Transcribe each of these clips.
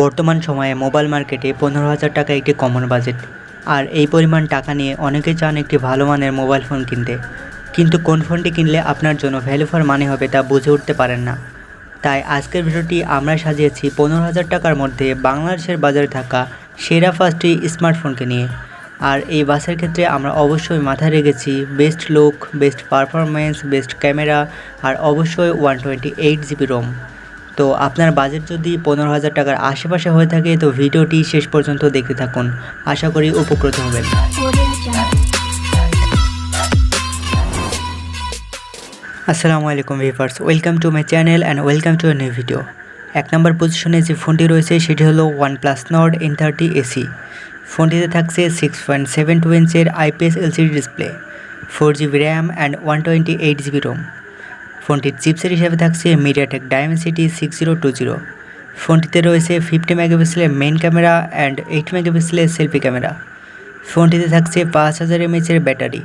বর্তমান সময়ে মোবাইল মার্কেটে পনেরো হাজার টাকা একটি কমন বাজেট আর এই পরিমাণ টাকা নিয়ে অনেকে চান একটি ভালো মানের মোবাইল ফোন কিনতে। কিন্তু কোন ফোনটি কিনলে আপনার জন্য ভ্যালু ফর মানি হবে তা বুঝে উঠতে পারেন না। তাই আজকের ভিডিওটি আমরা সাজিয়েছি পনেরো হাজার টাকার মধ্যে বাংলাদেশের বাজারে থাকা সেরা ফার্স্টটি স্মার্টফোনকে নিয়ে। আর এই বাসের ক্ষেত্রে আমরা অবশ্যই মাথায় রেখেছি best look best performance best camera আর অবশ্যই one twenty eight GB ROM তো আপনার বাজেট যদি পনেরো হাজার টাকার আশেপাশে হয়ে থাকে, তো ভিডিওটি শেষ পর্যন্ত দেখতে থাকুন। আশা করি উপকৃত হবেন। আসসালামু আলাইকুম viewers welcome to my channel and welcome to new video এক নম্বর পজিশনে যে ফোনটি রয়েছে, সেটি হলো OnePlus Nord N thirty SE ফোনটিতে থাকছে six point seven two ইঞ্চের IPS LCD display four GB RAM and one twenty eight GB ROM ফোনটির চিপসের হিসাবে থাকছে MediaTek Dimensity six zero two zero ফোনটিতে রয়েছে ফিফটি মেগাপিক্সেলের মেন ক্যামেরা অ্যান্ড এইট মেগাপিক্সেলের সেলফি ক্যামেরা ফোনটিতে থাকছে পাঁচ হাজার এমএচের battery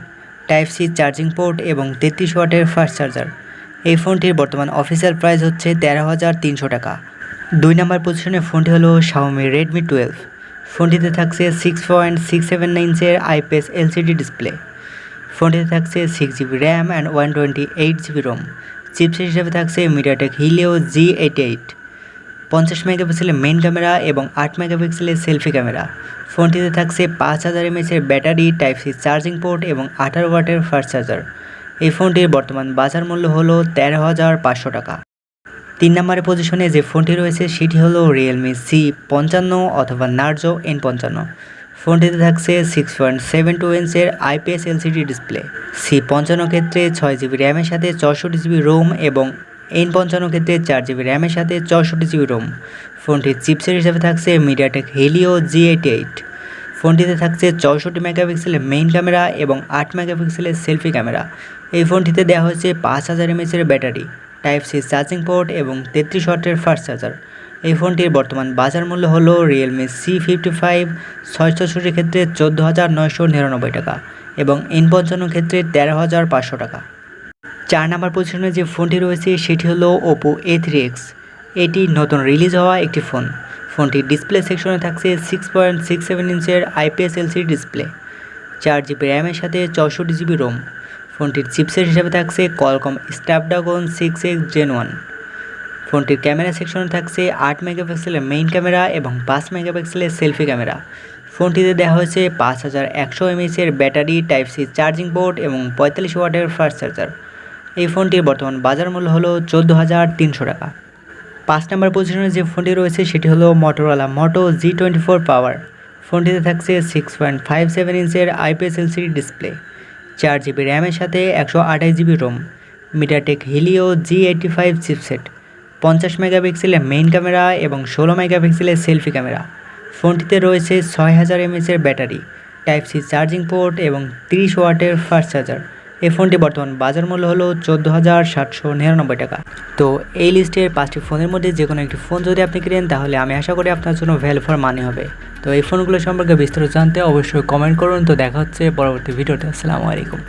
type C charging port এবং তেত্রিশ ওয়াটের ফাস্ট চার্জার এই ফোনটির বর্তমান অফিসিয়াল প্রাইস হচ্ছে তেরো হাজার তিনশো টাকা। দুই নম্বর পজিশনে ফোনটি হলো শাওমি রেডমি টুয়েলভ ফোনটিতে থাকছে সিক্স পয়েন্ট সিক্স সেভেন নাইনসের আইপিএস এলসিডি ডিসপ্লে ফোনটিতে থাকছে six GB RAM and one twenty eight GB ROM chipset হিসেবে থাকছে MediaTek Helio G eighty eight পঞ্চাশ মেগাপিক্সেলের মেন ক্যামেরা এবং আট মেগাপিক্সেলের সেলফি ক্যামেরা ফোনটিতে থাকছে পাঁচ হাজার এমএচের battery type C charging port এবং আঠারো ওয়াটের ফাস্ট চার্জার এই ফোনটির বর্তমান বাজার মূল্য হলো তেরো হাজার পাঁচশো টাকা। তিন নম্বরের পজিশনে যে ফোনটি রয়েছে, সেটি হলো রিয়েলমি সি পঞ্চান্ন অথবা নার্জো এন পঞ্চান্ন। ফোনটিতে থাকছে সিক্স পয়েন্ট সেভেন টু ইঞ্চের আইপিএস এলসিডি ডিসপ্লে সি পঞ্চান্ন ক্ষেত্রে ছয় জিবি র্যামের সাথে চৌষট্টি জিবি রোম এবং এন পঞ্চান্ন ক্ষেত্রে চার জিবি র্যামের সাথে চৌষট্টি জিবি রোম ফোনটির চিপসের হিসাবে থাকছে MediaTek Helio G eighty eight ফোনটিতে থাকছে চৌষট্টি মেগাপিক্সেলের মেইন ক্যামেরা এবং আট মেগাপিক্সেলের সেলফি ক্যামেরা এই ফোনটিতে দেওয়া হয়েছে পাঁচ হাজার এমএচের battery type C charging port এবং তেত্রিশ ওয়াটের ফাস্ট চার্জার এই ফোনটির বর্তমান বাজার মূল্য হলো রিয়েলমি সি ফিফটি ফাইভ ছয়শোষট্টির ক্ষেত্রে চোদ্দ হাজার নয়শো নিরানব্বই টাকা এবং এন পঞ্চান্ন ক্ষেত্রে তেরো হাজার পাঁচশো টাকা। চার নাম্বার পজিশনে যে ফোনটি রয়েছে, সেটি হলো ওপো এ থ্রি এক্স এটি নতুন রিলিজ হওয়া একটি ফোন। ফোনটির ডিসপ্লে সেকশনে থাকছে সিক্স পয়েন্ট সিক্স সেভেন ইঞ্চের আইপিএস এলসিডি ডিসপ্লে চার জিবি র্যামের সাথে চৌষট্টি জিবি রোম ফোনটির চিপসেট হিসাবে থাকছে Qualcomm Snapdragon six X Gen one ফোনটির ক্যামেরা সেকশনে থাকছে আট মেগাপিক্সেলের মেইন ক্যামেরা এবং পাঁচ মেগাপিক্সেলের সেলফি ক্যামেরা ফোনটিতে দেওয়া হয়েছে পাঁচ হাজার একশো এমএইচের battery type C charging port এবং পঁয়তাল্লিশ ওয়াটের ফাস্ট চার্জার এই ফোনটির বর্তমান বাজার মূল্য হলো চোদ্দ হাজার তিনশো টাকা। পাঁচ নম্বর পজিশনে যে ফোনটি রয়েছে সেটি হলো Motorola Moto G twenty four power ফোনটিতে থাকছে সিক্স পয়েন্ট ফাইভ সেভেন ইঞ্চের আইপিএস এলসিডি ডিসপ্লে চার জিবি র্যামের সাথে একশো আঠাশ GB ROM MediaTek Helio G eighty five chipset পঞ্চাশ মেগাপিক্সেলের মেইন ক্যামেরা এবং ষোলো মেগাপিক্সেলের সেলফি ক্যামেরা ফোনটিতে রয়েছে ছয় হাজার এমএচের battery type C charging port এবং তিরিশ ওয়াটের ফাস্ট চার্জার এই ফোনটি বর্তমান বাজার মূল্য হলো চোদ্দ হাজার সাতশো নিরানব্বই টাকা। তো এই লিস্টের পাঁচটি ফোনের মধ্যে যে কোনো একটি ফোন যদি আপনি কিনেন, তাহলে আমি আশা করি আপনার জন্য ভ্যালু ফর মানি হবে। তো এই ফোনগুলো সম্পর্কে বিস্তারিত জানতে অবশ্যই কমেন্ট করুন। তো দেখা হচ্ছে পরবর্তী ভিডিওতে। আসসালামু আলাইকুম।